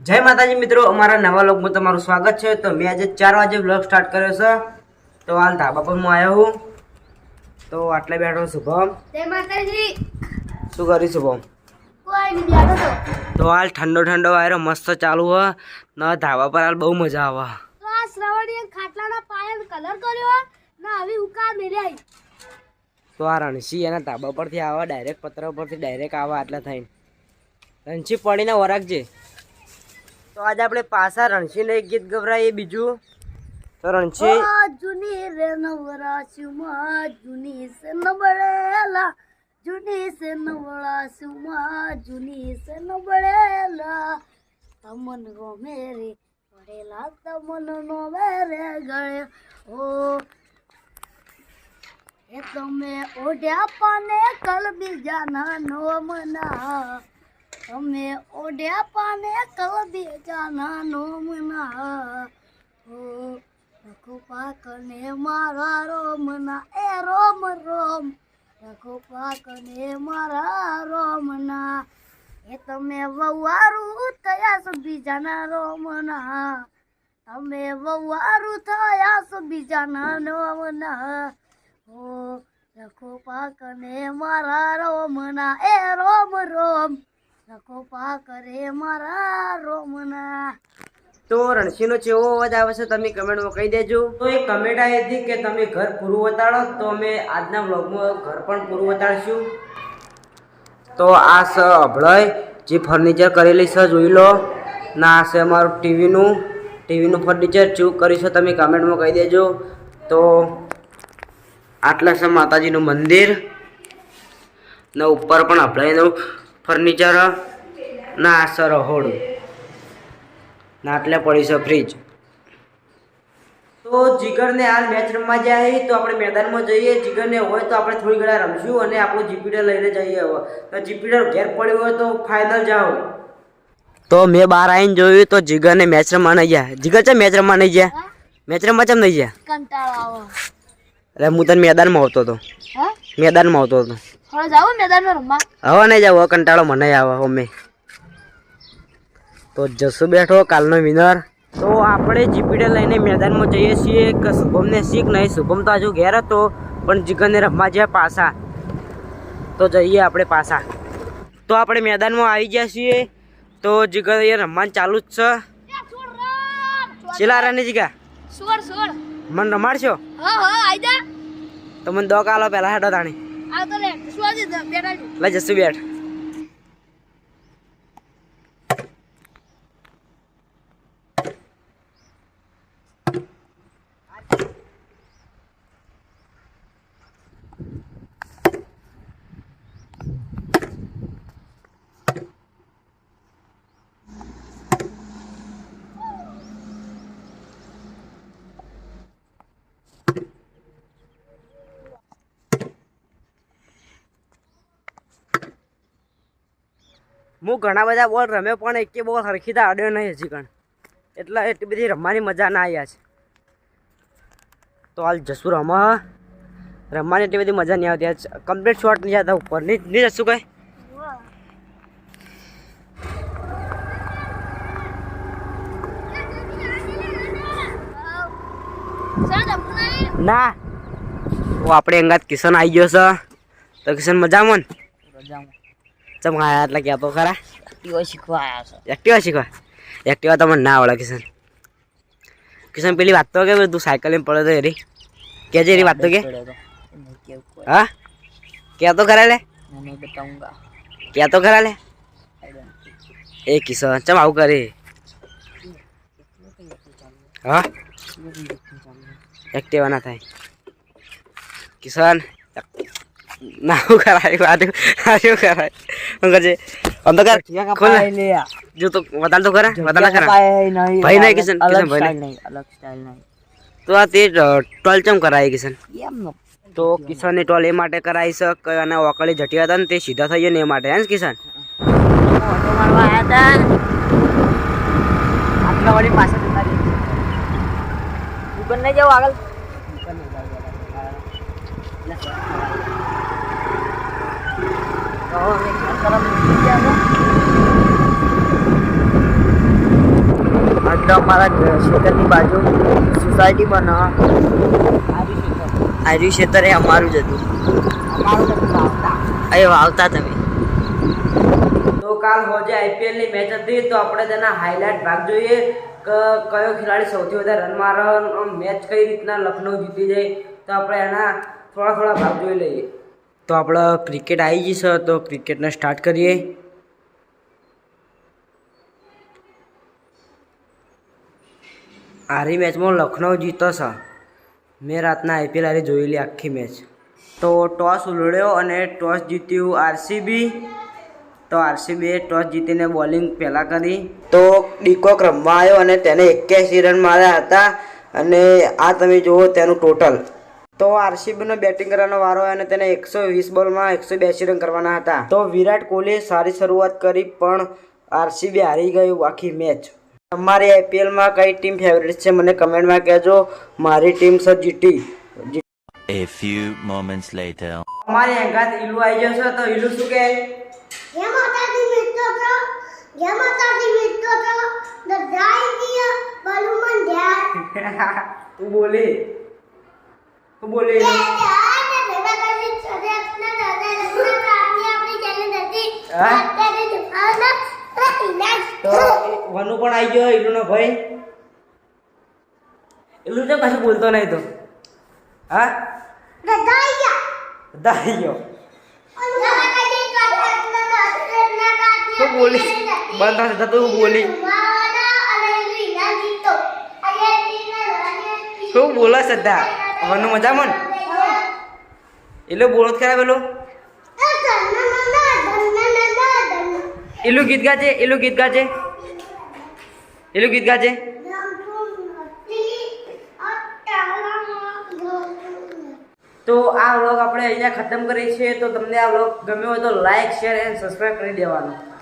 જય માતાજી મિત્રો અમારા નવા લોકમાં તમારું સ્વાગત છે. તો મેં આજે ચાર વાગે બ્લોગ સ્ટાર્ટ કર્યો છે. તો હાલ ધાબા પર હું આવ્યો હું. તો આટલે બેઠો શુભમ. જય માતાજી. શું કરી શુભમ? તો. તો હાલ ઠંડો ઠંડો વાયરો મસ્ત ચાલુ હ. ન ધાબા પર હાલ બહુ મજા આવે. તો આ શ્રવણીએ ખાટલાના પાયાનો કલર કર્યો ના હવે ઉકા મેલ્યા તો આ રણસી એના ધાબા પરથી આવે ડાયરેક્ટ પત્ર પરથી ડાયરેક્ટ આવે આટલા થઈને. રણસી પડીને વરાગજે તો આજે આપણે પાછા રણસીને એક ગીત ગભરાય બીજું. તો રણસી જૂની રે નવરાશુમાં જૂની સે નબળેલા. જૂની સે સુમા જૂની સે નબળેલા. તમન ગો મેરે પડેલા તમન નો મેરે ગળે. ઓ. એ તમે ઓઢ્યા પાને કલ બીજાના નો મના તમે ઓઢ્યા પાને કલ બીજાના નો મના ઓ રખો પાકને મારા રોમના. એ રોમ રોમ રખો પાકને મારા રોમના. એ તમે વવારું થયા છો બીજાના રોમના. તમે વવારું થયા છો બીજાના રોમના હો રખો પાકને મારા રોમના. એ રોમ રોમ રખો પાકરે મારા રોમના. તો રણસીનો ચેવો અવાજ આવે છે તમે કમેન્ટમાં કહી દેજો. તો એ કમેન્ટ આવી હતી કે તમે ઘર પૂરું વતાડો તો અમે આજના વ્લોગમાં ઘર પણ પૂરું વતાડશું. તો આ સ અભળય જે ફર્નિચર કરેલી છે જોઈ લો. ના આ છે અમારું ટીવીનું. ટીવીનું ફર્નિચર ચૂક કરીશું તમે કમેન્ટમાં કહી દેજો. તો આટલા છે માતાજીનું મંદિર. ને ઉપર પણ અભળયનું ફર્નિચર ના આ છે રહોડું ના એટલે પડી છે ફ્રીજ તો જીગરને હાલ મેચ રમવા જાય તો આપણે મેદાનમાં જઈએ. જીગરને હોય તો આપણે થોડી ઘણા રમશું અને આપણું જીપીટર લઈને જઈએ હવે. તો જીપીટર ઘેર પડ્યું હોય તો ફાઇનલ જાઓ. તો મેં બહાર આવીને જોયું તો જીગરને મેચ રમવા નહીં ગયા. જીગર છે મેચ રમવા નહીં ગયા? મેચ રમવા ચમ નહીં ગયા? અરે હું તને મેદાનમાં આવતો હતો. મેદાનમાં આવતો હતો. થોડો જાવ મેદાનમાં રમવા હવે નહીં જાવ કંટાળો મને આવે અમે તો જસુ બેઠો કાલનો વિનર. તો આપણે જીપીડે લઈને મેદાનમાં જઈએ છીએ કે શુભમને શીખ નહીં. શુભમ તો હજુ ઘેર હતો પણ જીગરને રમવા જ્યાં પાછા. તો જઈએ આપણે પાછા. તો આપણે મેદાનમાં આવી ગયા છીએ. તો જીગર અહીંયા રમવાનું ચાલુ જ છે. ચેલા રાને જીગા મને રમાડશો? તો મને દો કાલો પહેલા હેડો તાણી. લે જશું બેઠ હું ઘણા બધા બોલ રમ્યો પણ એકે બોલ હરખીતા અડ્યો નહીં હજી કણ એટલે એટલી બધી રમવાની મજા ના આવ્યા છે. તો હાલ જશું રમા રમવાની એટલી બધી મજા નહીં આવતી. આજ કમ્પ્લીટ શોટ નહીં જતા ઉપર. નહીં નહીં જશું કઈ? ના. આપણે અંગાત કિશન આવી ગયો છે. તો કિશન, મજામાં ને? ચમ આયા એટલે કહેતો ખરા? એક્ટિવા શીખવા આવ્યા છે. એક્ટિવા શીખવા? એક્ટિવા તમને ના આવડે કિશન. કિશન પેલી વાત તો કે તું સાયકલ એમ પડે તો એરી. કે જે એરી વાત તો કે? હા? કે તો ખરા લે? કે તો ખરા લે? એ કિશન ચમ આવું કરે? હા? એક્ટિવા ના થાય. કિશન ના હું કરાય વાત શું કરાય શું કરજે અંધકાર ખોલ ને. જો તો બદલ તો કરા બદલ કરા ભાઈ નહીં કિશન કિશન ભાઈ નહીં અલગ સ્ટાઇલ નહીં તો આ તે ટોલ ચમ કરાય કિશન તો કિશન તો ટોલ એ માટે કરાવી શક અને ઓકળી જટિયા હતા ને તે સીધા થઈ જાય ને એ માટે હે ને કિશન આટલા વળી પાછળ જતા રહી આગળ તો હવે ઘર તરફ નીકળી ગયા છો. ઘર- ખેતરની બાજુ સોસાયટી બનાવવા આર્યું ખેતર એ અમારું જ હતું. એ વાવતા તમે. તો કાલ હોજે આઈપીએલની મેચ હતી તો આપણે તેના હાઇલાઇટ ભાગ જોઈએ. કે કયો ખેલાડી સૌથી વધારે રન મારવાનો મેચ કઈ રીતના લખનઉ જીતી જાય તો આપણે એના થોડા થોડા ભાગ જોઈ લઈએ. તો આપણે ક્રિકેટ આવી જશે તો ક્રિકેટને સ્ટાર્ટ કરીએ. આરી મેચમાં લખનઉ જીતો છે મેં રાતના આઈપીએલ આરી જોયેલી આખી મેચ. તો ટોસ ઉલડ્યો અને ટોસ જીત્યું આરસીબી. તો આરસીબીએ ટોસ જીતીને બોલિંગ પહેલાં કરી. તો ડીકોક રમવા આવ્યો અને તેને એક્યાસી રન માર્યા હતા. અને આ તમે જુઓ તેનું ટોટલ. તો આરસીબીનો બેટિંગ કરવાનો વારો અને તેને એકસો વીસ બોલમાં એકસો બ્યાસી રન કરવાના હતા. તો વિરાટ કોહલીએ સારી શરૂઆત કરી પણ આરસીબી હારી ગયું આખી મેચ. તમારી આઈપીએલમાં કઈ ટીમ ફેવરેટ છે? મને કમેન્ટમાં કહેજો. મારી ટીમ છે GT. A few moments later. અમારી અંગાત ઈલુ આવી જશે તો ઈલુ શું કહે? જય માતાજી મિત્રો તો જય માતાજી મિત્રો છો દર્દાઈ ગયા બલુમન ધ્યાન તું બોલે. તું બોલે. જય જય હા? તો વનુ પણ આવી ગયો ઈલુનો ભાઈ. ઈલુ તો કશું બોલતો નહીં તો? હા? આવી ગયો. સદે તું બોલી બંધ થશે તો બોલી? શું બોલે સદ્ધા વનુ મજામાં? ઈલુ બોલો જ ખરા પેલો? ઈલુ ગીત ગાજે એલું ગીત ગાજે એલું ગીત ગાજે તો આ વ્લોગ આપણે અહીંયા ખતમ કરીએ છીએ. તો તમને આ વ્લોગ ગમ્યો હોય તો લાઈક શેર એન્ડ સબસ્ક્રાઈબ કરી દેવાનું.